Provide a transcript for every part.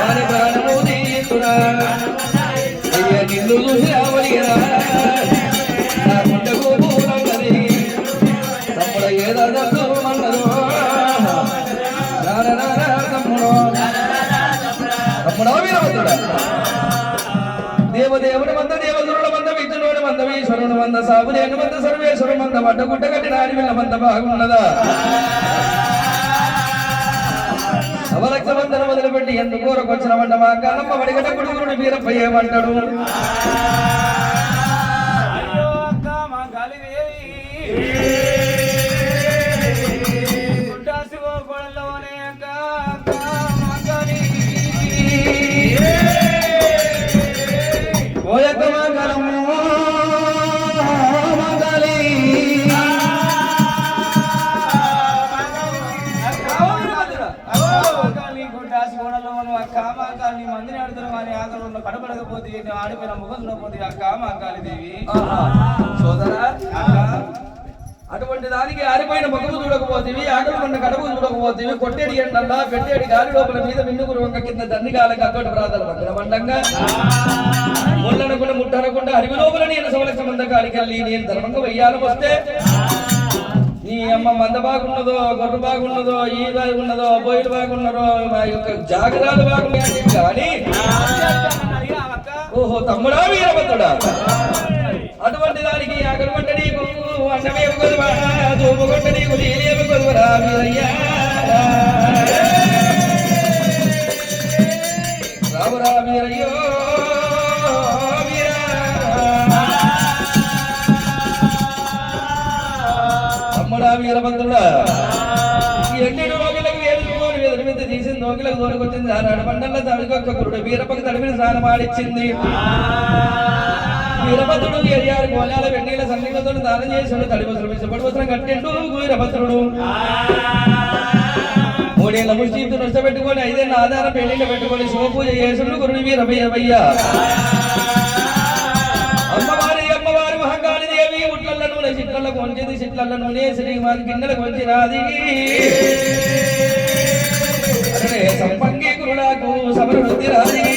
వారి ప్రాణము తీస్తురా అయ్యా నిన్ను చూసి అవలిగిరా నా గుండెకు పూలన్నది తమ్ముడ ఏదో మన్నదో రారా రారా తమ్ముడు. తమ్ముడా వీరభద్రుడా. దేవదేవుని మంద దేవదురుల మంద విద్యునుడి మంద ఈశ్వరుని మంద సాబులేని మంద సర్వేశ్వరు మంద వడ్డ కట్టిన అడవిల మంద బాగున్నదా? అవలక్ష మందను మొదలుపెట్టి ఎందుకు కూరకొచ్చిన వంట మా కాలమ్మ అడిగినప్పుడు గుడుగురుని వీరప్ప ఏమంటాడు? మా గాలి మందిని ఆడుతున్న వారి ఆకలి ఉన్న కడపడకపోతే ఆడిపోయిన ముఖం పోతే గాలిదేవి సోదరా. అక్క. అటువంటి దానికి ఆరిపోయిన మగము చూడకపోతేవి ఆకలి పండ కడుపు చూడకపోతేవి కొట్టేడి ఎండల్లా పెట్టేడి గాలి లోపల మీద మిన్నుగురు ఒక కింద దండి కాలకి అక్కడి ప్రాంతాల మధ్య మండంగా. ముళ్ళనకుండా ముట్టనకుండా అడవి లోపల నేను సవలక్ష మంద కాడికి వెళ్ళి నేను ధర్మంగా వెయ్యాలి వస్తే. నీ అమ్మ మంద బాగున్నదో గొర్రె బాగున్నదో ఈ బాగున్నదో బోయిలు బాగున్నదో మా యొక్క జాగ్రత్త బాగున్నాయి కానీ ఓహో తమ్ముడా వీరభద్రుడా? అటువంటి దానికి అగరబట్ట నీకు అన్నమే కొలువరా దూపగొట్ట నీకు నీలేమి తమ్ముడా వీరభద్రుడా ఎన్ని రోగులకు దూరకొచ్చింది తడికొక్క వీరప్పకి తడిమిన స్నానం ఆడిచ్చింది. వీరభద్రుడు ఎరియారు గోళాల వెన్నీల సన్నిహితుడు దానం చేసాడు తడి వస్త్రం ఇష్టపడి వస్త్రం కట్టిండు వీరభద్రుడు. మూడేళ్ళ ముష్టితో నష్టపెట్టుకొని ఐదేళ్ళ ఆధారం పెళ్ళిళ్ళు పెట్టుకొని శివపూజ చేసుడు గురుడు వీరభయ్య. కొంచెది చెట్లలో నూనె శ్రీ వారి గిన్నెల కొంచె రాది. అరే సంపంగి గురుడాకు సమృద్ధి రాది.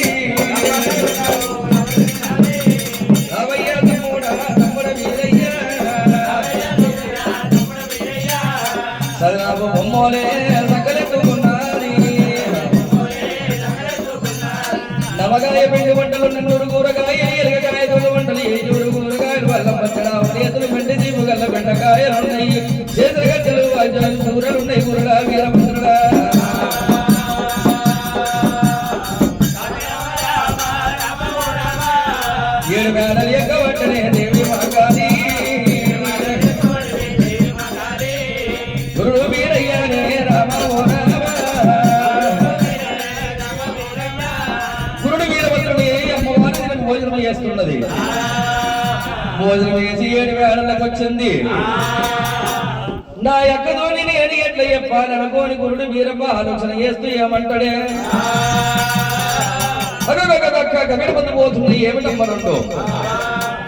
భోజనం చేసి ఏడు వేళలకు వచ్చింది. నా యొక్కతోని నేను ఎట్లా చెప్పాలనుకోని గురుడు వీరప్ప ఆలోచన చేస్తూ ఏమంటాడే? గగనపతి పోతుంది ఏమిటమ్మ రెండు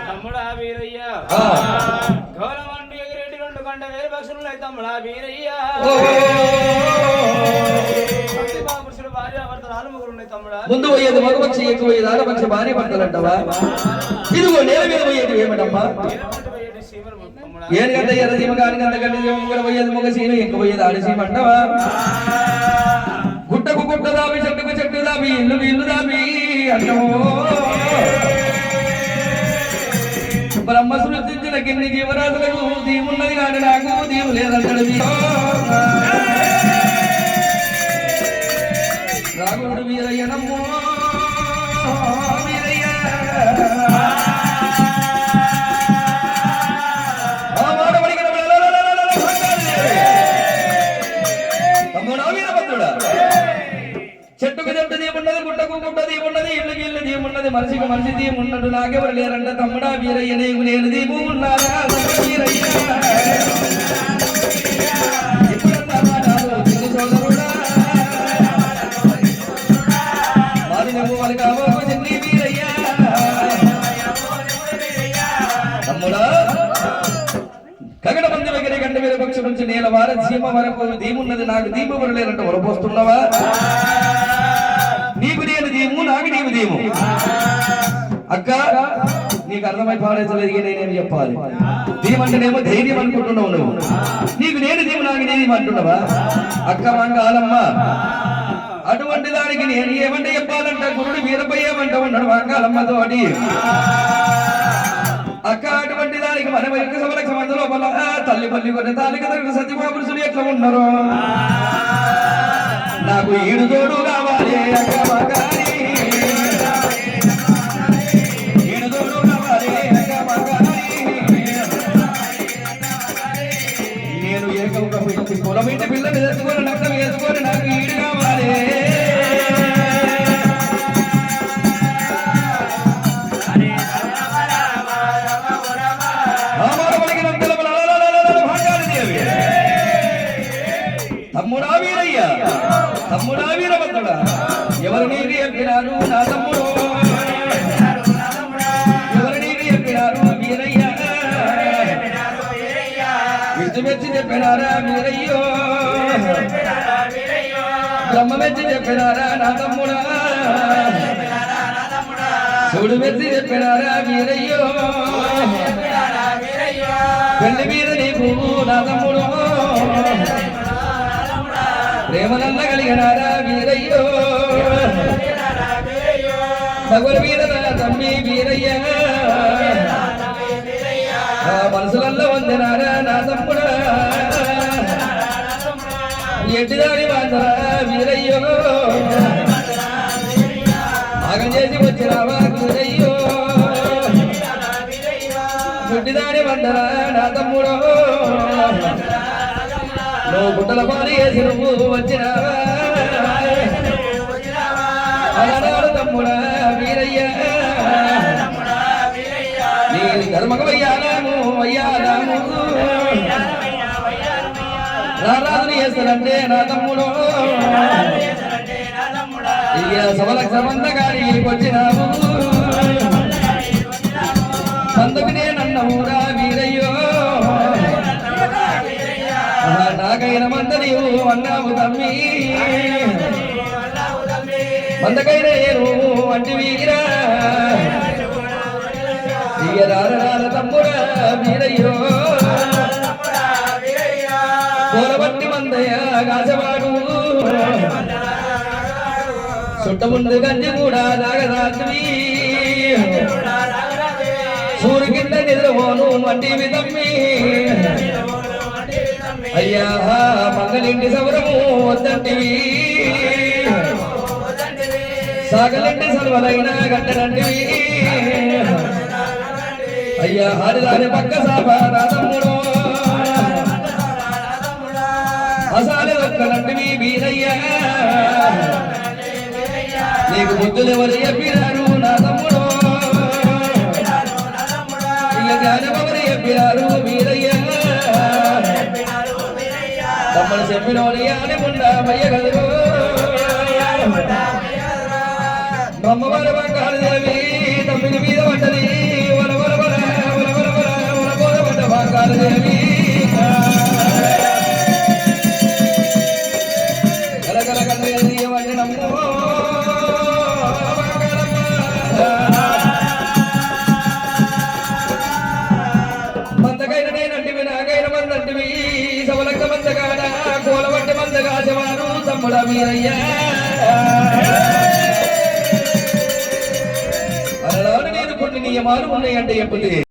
తమ్ముడా వీరయ్య. ఆ. గౌరవండి ఎగిరెడ్డి రెండు గంట వేరు పక్షులు ఉన్నాయి తమ్ముడా వీరయ్య. ముందు పోయేది మగపక్షి ఎక్కువ పోయేది ఆడపక్షి భార్య భర్తలంటవా ఇదిగో నేల మీద పోయేది ఏమిటమ్మా ఏను గంట ఎర్ర సీమ కాని గంట గంట పోయేది మగ సీమ ఎక్కువ పోయేది ఆడ సీమ అంటవా? గుట్టకు గుట్ట దాబి చెట్టుకు చెట్టు దాబి ఇల్లు ఇల్లు దాబి అంటవో? బ్రహ్మ సృష్టించిన కిన్ని జీవరాశులకు దీవున్నది కానీ నాకు దీవు లేదంటాడు நாடோடு வீரையனமோ வீரைய మనసికి మనిషి దీ ఉన్నట్టు నాకెవరు లేరంట తమ్ముడా వీరయ్య నీకు నేను దీపు ఉన్నారా వీరయ్య రెండు వేల గంట నుంచి నేల వార సీమ వరకు దీమున్నది నాకు దీపవరు లేరంట వరపోస్తున్నావా? నీకు నేను దీము నాకు నీవు దీము. అక్క నీకు అర్థమై పాడేసలేదు ఇక నేనేం చెప్పాలి? దీమంటేనేమో ధైర్యం అనుకుంటున్నావు నువ్వు. నీకు నేను దీము నాకు నేను అంటున్నావా? అక్క మంగ ఆలమ్మ అటువంటి దానికి నేను ఏమంటే చెప్పాలంట గురుడు వీరపై ఏమంట ఉన్నాడు మంగాలమ్మతో అని అటువంటి మన వైపు సభలకు సంబంధం లోపల. తల్లి పల్లి కొన్ని తాలిక తల్లి సత్యమా పురుషులు ఎట్లా ఉన్నారు. నాకు ఈడు తోడు కావాలి అక్క మగాని. ఈడు నేను ఏకంగా పిలిచి కులం ఇంటి పిల్లలు తెచ్చుకొని నక్కలు వేసుకొని నాకు ఈడు కావాలి. తమ్ముడా వీరభద్రుడా ఎవరు నీకు చెప్పినారు నా తమ్ముడు? ఎవరు నీకు చెప్పినారు వీరయ్య? విష్ణు మెచ్చి చెప్పినారా వీరయ్యో? బ్రహ్మ మెచ్చి చెప్పినారా నా తమ్ముడా? చూడు మెచ్చి చెప్పినారా వీరయ్యో? పెళ్ళి మీద నీకు నా తమ్ముడు? ప్రేమనల్ల కలిగినారా వీరయ్యో. భగవన్ మీద తమ్మి వీరయ్య. మనసులల్లో వందినారా నా తమ్ముడా. ఎడ్డిదాని వాందరా వీరయ్యో. భాగం చేసి వచ్చినావా వీరయ్యో. గుడ్డిదాని వందరా నా తమ్ముడో. నువ్వు గుడ్డల పాలు వేసి నువ్వు వచ్చినావా? అలనాడు తమ్ముడా వీరయ్య. నీ ధర్మకు రారాజుని చేస్తానంటే నా తమ్ముడు. ఇక సభలకు సమంత గారి వచ్చినావు? మందకైన నేను అంటి వీరా ఇక తమ్ముడా వీరయ్యో. కోరబట్టి మందయ్య గాజవాడు. చుట్టముందు గంజి కూడా నాగరాత్రి సూరు కింద నిద్రపోను మంటి తమ్మి. అయ్యా మంగళింటి సవరము వద్దంటివి. సాగలింటి సర్వలైన గట్టనంటివి అయ్యా హరిదాని పక్క సాప నా తమ్ముడు అసాలి ఒక్కనంటివి వీరయ్యా. నీకు బుద్ధులు ఎవరు చెప్పినారు నా తమ్ముడు ఇక జ్ఞానం ఎవరు చెప్పినారు వీరయ్యా? తమ్ముడు చెప్పినోని అని ఉండమయ్య కదరు కోలవట్టి మందగా శవాను తమ్ముడ మీరయ్యా అలనాడు నేను కొన్ని నియమాలు ఉన్నాయంటే చెప్తే